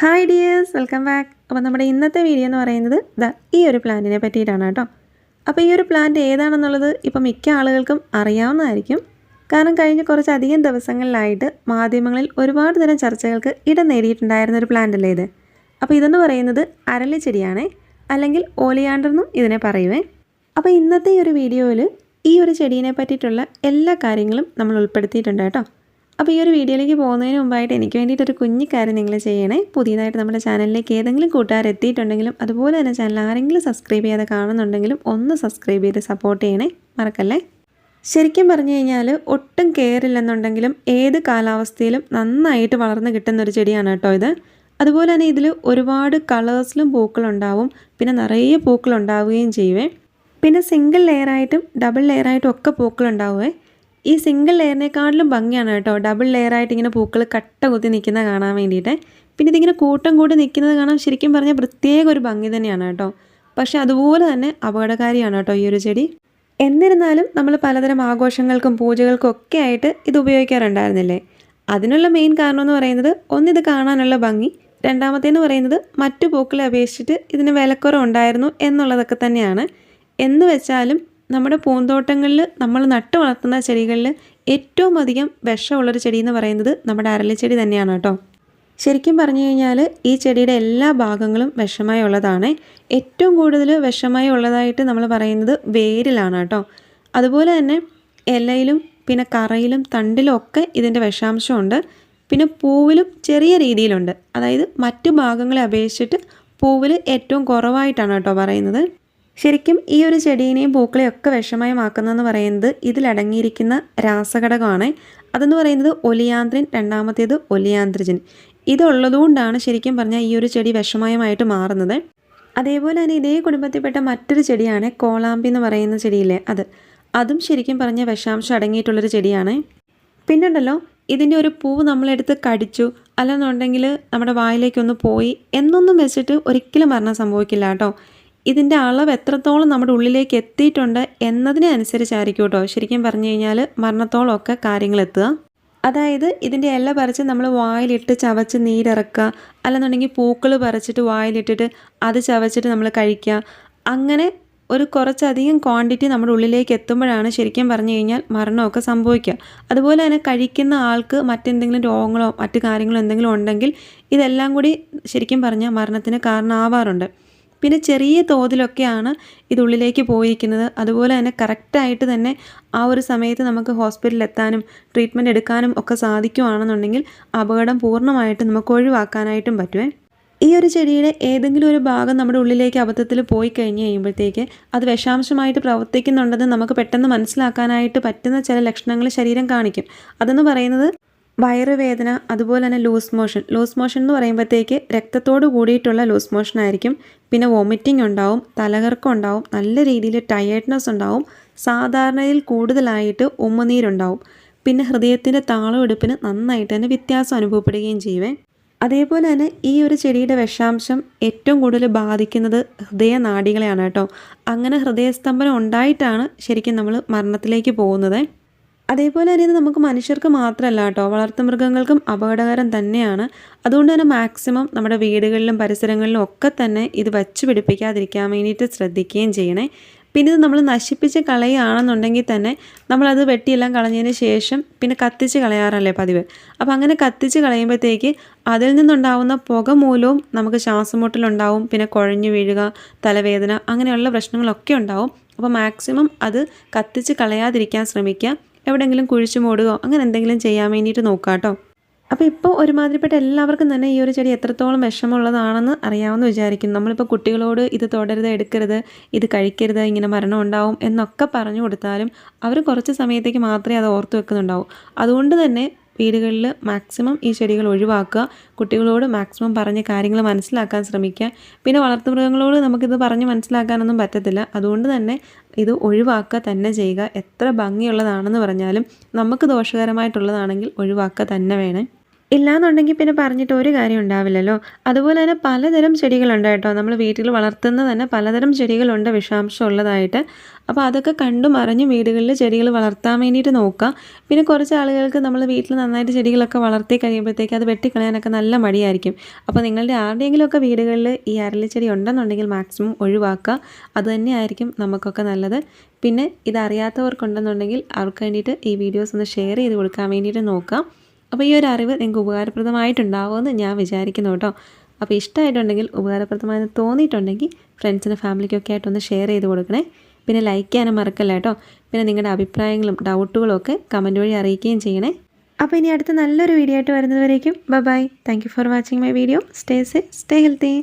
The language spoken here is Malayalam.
ഹായ് ഡിയേഴ്സ് വെൽക്കം ബാക്ക് അപ്പോൾ നമ്മുടെ ഇന്നത്തെ വീഡിയോ എന്ന് പറയുന്നത് ദാ ഈ ഒരു പ്ലാന്റിനെ പറ്റിയിട്ടാണ് കേട്ടോ. അപ്പോൾ ഈ ഒരു പ്ലാന്റ് ഏതാണെന്നുള്ളത് ഇപ്പോൾ മിക്ക ആളുകൾക്കും അറിയാവുന്നതായിരിക്കും. കാരണം കഴിഞ്ഞ കുറച്ചധികം ദിവസങ്ങളിലായിട്ട് മാധ്യമങ്ങളിൽ ഒരുപാട് തരം ചർച്ചകൾക്ക് ഇടം നേടിയിട്ടുണ്ടായിരുന്ന ഒരു പ്ലാന്റ് അല്ലേ ഇത്? അപ്പോൾ ഇതെന്ന് പറയുന്നത് അരളി ചെടിയാണേ അല്ലെങ്കിൽ ഓലിയാണ്ടെന്നും ഇതിനെ പറയുവേ. അപ്പോൾ ഇന്നത്തെ ഈ ഒരു വീഡിയോയിൽ ഈ ഒരു ചെടീനെ പറ്റിയിട്ടുള്ള എല്ലാ കാര്യങ്ങളും നമ്മൾ ഉൾപ്പെടുത്തിയിട്ടുണ്ട് കേട്ടോ. അപ്പോൾ ഈ ഒരു വീഡിയോയിലേക്ക് പോകുന്നതിന് മുമ്പായിട്ട് എനിക്ക് വേണ്ടിയിട്ട് ഒരു കുഞ്ഞു കാര്യം നിങ്ങൾ ചെയ്യണേ. പുതിയതായിട്ട് നമ്മുടെ ചാനലിലേക്ക് ഏതെങ്കിലും കൂട്ടുകാർ എത്തിയിട്ടുണ്ടെങ്കിലും അതുപോലെ തന്നെ ചാനൽ ആരെങ്കിലും സബ്സ്ക്രൈബ് ചെയ്യാതെ കാണുന്നുണ്ടെങ്കിലും ഒന്ന് സബ്സ്ക്രൈബ് ചെയ്ത് സപ്പോർട്ട് ചെയ്യണേ. മറക്കല്ലേ? ശരിക്കും പറഞ്ഞു കഴിഞ്ഞാൽ ഒട്ടും കെയറില്ലെന്നുണ്ടെങ്കിലും ഏത് കാലാവസ്ഥയിലും നന്നായിട്ട് വളർന്നു കിട്ടുന്ന ഒരു ചെടിയാണ് കേട്ടോ ഇത്. അതുപോലെ തന്നെ ഇതിൽ ഒരുപാട് കളേഴ്സിലും പൂക്കളുണ്ടാവും. പിന്നെ നിറയെ പൂക്കളുണ്ടാവുകയും ചെയ്യുവേ. പിന്നെ സിംഗിൾ ലെയറായിട്ടും ഡബിൾ ലെയറായിട്ടും ഒക്കെ പൂക്കളുണ്ടാവുമേ ഈ സിംഗിൾ ലെയറിനെക്കാട്ടിലും ഭംഗിയാണ് കേട്ടോ. ഡബിൾ ലെയറായിട്ട് ഇങ്ങനെ പൂക്കൾ കട്ട കുത്തി നിൽക്കുന്ന കാണാൻ വേണ്ടിയിട്ട്. പിന്നെ ഇതിങ്ങനെ കൂട്ടം കൂടി നിൽക്കുന്നത് കാണാൻ ശരിക്കും പറഞ്ഞാൽ പ്രത്യേക ഒരു ഭംഗി തന്നെയാണ് കേട്ടോ. പക്ഷേ അതുപോലെ തന്നെ അപകടകാരിയാണ് കേട്ടോ ഈ ഒരു ചെടി. എന്നിരുന്നാലും നമ്മൾ പലതരം ആഘോഷങ്ങൾക്കും പൂജകൾക്കും ഒക്കെ ആയിട്ട് ഇത് ഉപയോഗിക്കാറുണ്ടായിരുന്നില്ലേ? അതിനുള്ള മെയിൻ കാരണം എന്ന് പറയുന്നത് ഒന്നിത് കാണാനുള്ള ഭംഗി രണ്ടാമത്തേന്ന് പറയുന്നത് മറ്റു പൂക്കളെ അപേക്ഷിച്ചിട്ട് ഇതിന് വിലക്കുറവുണ്ടായിരുന്നു എന്നുള്ളതൊക്കെ തന്നെയാണ്. എന്ന് വെച്ചാലും നമ്മുടെ പൂന്തോട്ടങ്ങളിൽ നമ്മൾ നട്ടു വളർത്തുന്ന ചെടികളിൽ ഏറ്റവും അധികം വിഷമുള്ളൊരു ചെടി എന്ന് പറയുന്നത് നമ്മുടെ അരളിച്ചെടി തന്നെയാണ് കേട്ടോ. ശരിക്കും പറഞ്ഞു കഴിഞ്ഞാൽ ഈ ചെടിയുടെ എല്ലാ ഭാഗങ്ങളും വിഷമായി ഉള്ളതാണ്. ഏറ്റവും കൂടുതൽ വിഷമായി ഉള്ളതായിട്ട് നമ്മൾ പറയുന്നത് വേരിലാണ് കേട്ടോ. അതുപോലെ തന്നെ ഇലയിലും പിന്നെ കറയിലും തണ്ടിലും ഒക്കെ ഇതിന്റെ വിഷാംശമുണ്ട്. പിന്നെ പൂവിലും ചെറിയ രീതിയിലുണ്ട്. അതായത് മറ്റു ഭാഗങ്ങളെ അപേക്ഷിച്ചിട്ട് പൂവിൽ ഏറ്റവും കുറവായിട്ടാണ് കേട്ടോ പറയുന്നത്. ശരിക്കും ഈ ഒരു ചെടീനെയും പൂക്കളെയും ഒക്കെ വിഷമയമാക്കുന്നതെന്ന് പറയുന്നത് ഇതിലടങ്ങിയിരിക്കുന്ന രാസഘടകമാണ്. അതെന്ന് പറയുന്നത് ഒലിയാന്ത്രിൻ രണ്ടാമത്തേത് ഒലിയാന്ത്രിജിൻ. ഇതുള്ളതുകൊണ്ടാണ് ശരിക്കും പറഞ്ഞാൽ ഈ ഒരു ചെടി വിഷമയമായിട്ട് മാറുന്നത്. അതേപോലെ തന്നെ ഇതേ കുടുംബത്തിൽപ്പെട്ട മറ്റൊരു ചെടിയാണ് കോളാമ്പി എന്ന് പറയുന്ന ചെടിയില്ലേ അത്. അതും ശരിക്കും പറഞ്ഞ വിഷാംശം അടങ്ങിയിട്ടുള്ളൊരു ചെടിയാണ്. പിന്നുണ്ടല്ലോ ഇതിന്റെ ഒരു പൂവ് നമ്മളെടുത്ത് കടിച്ചു അല്ലെന്നുണ്ടെങ്കിൽ നമ്മുടെ വായിലേക്കൊന്ന് പോയി എന്നൊന്നും വെച്ചിട്ട് ഒരിക്കലും മരണം സംഭവിക്കില്ല കേട്ടോ. ഇതിന്റെ അളവ് എത്രത്തോളം നമ്മുടെ ഉള്ളിലേക്ക് എത്തിയിട്ടുണ്ട് എന്നതിനെ അനുസരിച്ചായിരിക്കും കേട്ടോ ശരിക്കും പറഞ്ഞു കഴിഞ്ഞാൽ മരണത്തോളമൊക്കെ കാര്യങ്ങൾ എത്തുക. അതായത് ഇതിന്റെ ഇല പറിച്ച് നമ്മൾ വായിലിട്ട് ചവച്ച് നീരിറക്കുക. അല്ലെന്നുണ്ടെങ്കിൽ പൂക്കൾ പറിച്ചിട്ട് വായിലിട്ടിട്ട് അത് ചവച്ചിട്ട് നമ്മൾ കഴിക്കുക. അങ്ങനെ ഒരു കുറച്ചധികം ക്വാണ്ടിറ്റി നമ്മുടെ ഉള്ളിലേക്ക് എത്തുമ്പോഴാണ് ശരിക്കും പറഞ്ഞു കഴിഞ്ഞാൽ മരണമൊക്കെ സംഭവിക്കുക. അതുപോലെ തന്നെ കഴിക്കുന്ന ആൾക്ക് മറ്റെന്തെങ്കിലും രോഗങ്ങളോ മറ്റു കാര്യങ്ങളോ എന്തെങ്കിലും ഉണ്ടെങ്കിൽ ഇതെല്ലാം കൂടി ശരിക്കും പറഞ്ഞാൽ മരണത്തിന് കാരണമാവാറുണ്ട്. പിന്നെ ചെറിയ തോതിലൊക്കെയാണ് ഇതുള്ളിലേക്ക് പോയിരിക്കുന്നത്. അതുപോലെ തന്നെ കറക്റ്റായിട്ട് തന്നെ ആ ഒരു സമയത്ത് നമുക്ക് ഹോസ്പിറ്റലിൽ എത്താനും ട്രീറ്റ്മെന്റ് എടുക്കാനും ഒക്കെ സാധിക്കുവാണെന്നുണ്ടെങ്കിൽ അപകടം പൂർണമായിട്ട് നമുക്ക് ഒഴിവാക്കാനായിട്ടും പറ്റുമേ ഈ ഒരു ചെടിയുടെ ഏതെങ്കിലും ഒരു ഭാഗം നമ്മുടെ ഉള്ളിലേക്ക് അബദ്ധത്തിൽ പോയി കഴിഞ്ഞ് കഴിയുമ്പോഴത്തേക്ക് അത് വിഷാംശമായിട്ട് പ്രവർത്തിക്കുന്നുണ്ടെന്ന് നമുക്ക് പെട്ടെന്ന് മനസ്സിലാക്കാനായിട്ട് പറ്റുന്ന ചില ലക്ഷണങ്ങൾ ശരീരം കാണിക്കും. അതെന്ന് പറയുന്നത് വയറുവേദന അതുപോലെ തന്നെ ലൂസ് മോഷൻ ലൂസ് മോഷൻ എന്ന് പറയുമ്പോഴത്തേക്ക് രക്തത്തോട് കൂടിയിട്ടുള്ള ലൂസ് മോഷൻ ആയിരിക്കും. പിന്നെ വോമിറ്റിംഗ് ഉണ്ടാവും തലകർക്കം ഉണ്ടാവും നല്ല രീതിയിൽ ടയേർഡ്നെസ് ഉണ്ടാവും സാധാരണയിൽ കൂടുതലായിട്ട് ഉമ്മനീരുണ്ടാവും. പിന്നെ ഹൃദയത്തിന്റെ താളമെടുപ്പിന് നന്നായിട്ട് തന്നെ വ്യത്യാസം അനുഭവപ്പെടുകയും ചെയ്യുവേ. അതേപോലെ തന്നെ ഈ ഒരു ചെടിയുടെ വിഷാംശം ഏറ്റവും കൂടുതൽ ബാധിക്കുന്നത് ഹൃദയനാഡികളെയാണ് കേട്ടോ. അങ്ങനെ ഹൃദയസ്തംഭനം ഉണ്ടായിട്ടാണ് ശരിക്കും നമ്മൾ മരണത്തിലേക്ക് പോകുന്നത്. അതേപോലെ തന്നെ ഇത് നമുക്ക് മനുഷ്യർക്ക് മാത്രമല്ല കേട്ടോ. വളർത്തുമൃഗങ്ങൾക്കും അപകടകരം തന്നെയാണ്. അതുകൊണ്ട് തന്നെ മാക്സിമം നമ്മുടെ വീടുകളിലും പരിസരങ്ങളിലും ഒക്കെ തന്നെ ഇത് വച്ച് പിടിപ്പിക്കാതിരിക്കാൻ വേണ്ടിയിട്ട് ശ്രദ്ധിക്കുകയും ചെയ്യണേ. പിന്നെ ഇത് നമ്മൾ നശിപ്പിച്ച് കളയുകയാണെന്നുണ്ടെങ്കിൽ തന്നെ നമ്മളത് വെട്ടിയെല്ലാം കളഞ്ഞതിന് ശേഷം പിന്നെ കത്തിച്ച് കളയാറല്ലേ പതിവ്. അപ്പോൾ അങ്ങനെ കത്തിച്ച് കളയുമ്പോഴത്തേക്ക് അതിൽ നിന്നുണ്ടാവുന്ന പുക മൂലവും നമുക്ക് ശ്വാസമുട്ടലുണ്ടാവും പിന്നെ കുഴഞ്ഞു വീഴുക തലവേദന അങ്ങനെയുള്ള പ്രശ്നങ്ങളൊക്കെ ഉണ്ടാവും. അപ്പോൾ മാക്സിമം അത് കത്തിച്ച് കളയാതിരിക്കാൻ ശ്രമിക്കുക. എവിടെയെങ്കിലും കുഴിച്ചു മൂടുകയോ അങ്ങനെ എന്തെങ്കിലും ചെയ്യാൻ വേണ്ടിയിട്ട് നോക്കുക കേട്ടോ അപ്പോൾ ഇപ്പോൾ ഒരുമാതിരിപ്പെട്ട എല്ലാവർക്കും തന്നെ ഈ ഒരു ചെടി എത്രത്തോളം വിഷമമുള്ളതാണെന്ന് അറിയാമെന്ന് വിചാരിക്കുന്നു. നമ്മളിപ്പോൾ കുട്ടികളോട് ഇത് തുടരുത് എടുക്കരുത് ഇത് കഴിക്കരുത് ഇങ്ങനെ മരണം ഉണ്ടാവും എന്നൊക്കെ പറഞ്ഞു കൊടുത്താലും അവർ കുറച്ച് സമയത്തേക്ക് മാത്രമേ അത് ഓർത്ത് വെക്കുന്നുണ്ടാവും. അതുകൊണ്ട് തന്നെ വീടുകളിൽ മാക്സിമം ഈ ചെടികൾ ഒഴിവാക്കുക. കുട്ടികളോട് മാക്സിമം പറഞ്ഞ് കാര്യങ്ങൾ മനസ്സിലാക്കാൻ ശ്രമിക്കുക. പിന്നെ വളർത്തുമൃഗങ്ങളോട് നമുക്കിത് പറഞ്ഞ് മനസ്സിലാക്കാനൊന്നും പറ്റത്തില്ല. അതുകൊണ്ട് തന്നെ ഇത് ഒഴിവാക്കുക തന്നെ ചെയ്യുക. എത്ര ഭംഗിയുള്ളതാണെന്ന് പറഞ്ഞാലും നമുക്ക് ദോഷകരമായിട്ടുള്ളതാണെങ്കിൽ ഒഴിവാക്കുക തന്നെ വേണേ. ഇല്ലാന്നുണ്ടെങ്കിൽ പിന്നെ പറഞ്ഞിട്ട് ഒരു കാര്യം ഉണ്ടാവില്ലല്ലോ. അതുപോലെ തന്നെ പലതരം ചെടികളുണ്ട് കേട്ടോ. നമ്മൾ വീട്ടിൽ വളർത്തുന്ന തന്നെ പലതരം ചെടികളുണ്ട് വിഷാംശം ഉള്ളതായിട്ട്. അപ്പോൾ അതൊക്കെ കണ്ടും അറിഞ്ഞും വീടുകളിൽ ചെടികൾ വളർത്താൻ വേണ്ടിയിട്ട് നോക്കുക പിന്നെ കുറച്ച് ആളുകൾക്ക് നമ്മൾ വീട്ടിൽ നന്നായിട്ട് ചെടികളൊക്കെ വളർത്തി കഴിയുമ്പോഴത്തേക്ക് അത് വെട്ടിക്കളയാനൊക്കെ നല്ല മടിയായിരിക്കും. അപ്പോൾ നിങ്ങളുടെ ആരുടെയെങ്കിലുമൊക്കെ വീടുകളിൽ ഈ അരളിച്ചെടി ഉണ്ടെന്നുണ്ടെങ്കിൽ മാക്സിമം ഒഴിവാക്കുക. അത് തന്നെയായിരിക്കും നമുക്കൊക്കെ നല്ലത്. പിന്നെ ഇതറിയാത്തവർക്കുണ്ടെന്നുണ്ടെങ്കിൽ അവർക്ക് വേണ്ടിയിട്ട് ഈ വീഡിയോസ് ഒന്ന് ഷെയർ ചെയ്ത് കൊടുക്കാൻ വേണ്ടിയിട്ട് നോക്കാം. അപ്പോൾ ഈ ഒരു അറിവ് നിങ്ങൾക്ക് ഉപകാരപ്രദമായിട്ടുണ്ടാവുമെന്ന് ഞാൻ വിചാരിക്കുന്നു കേട്ടോ. അപ്പോൾ ഇഷ്ടമായിട്ടുണ്ടെങ്കിൽ ഉപകാരപ്രദമായെന്ന് തോന്നിയിട്ടുണ്ടെങ്കിൽ ഫ്രണ്ട്സിനും ഫാമിലിക്കൊക്കെ ആയിട്ടൊന്ന് ഷെയർ ചെയ്ത് കൊടുക്കണേ. പിന്നെ ലൈക്ക് ചെയ്യാനും മറക്കല്ല കേട്ടോ. പിന്നെ നിങ്ങളുടെ അഭിപ്രായങ്ങളും ഡൗട്ടുകളും ഒക്കെ കമന്റ് വഴി അറിയിക്കുകയും ചെയ്യണേ. അപ്പോൾ ഇനി അടുത്ത നല്ലൊരു വീഡിയോ ആയിട്ട് വരുന്നതുവരേക്കും. Bye bye thank for watching my video stay safe stay healthy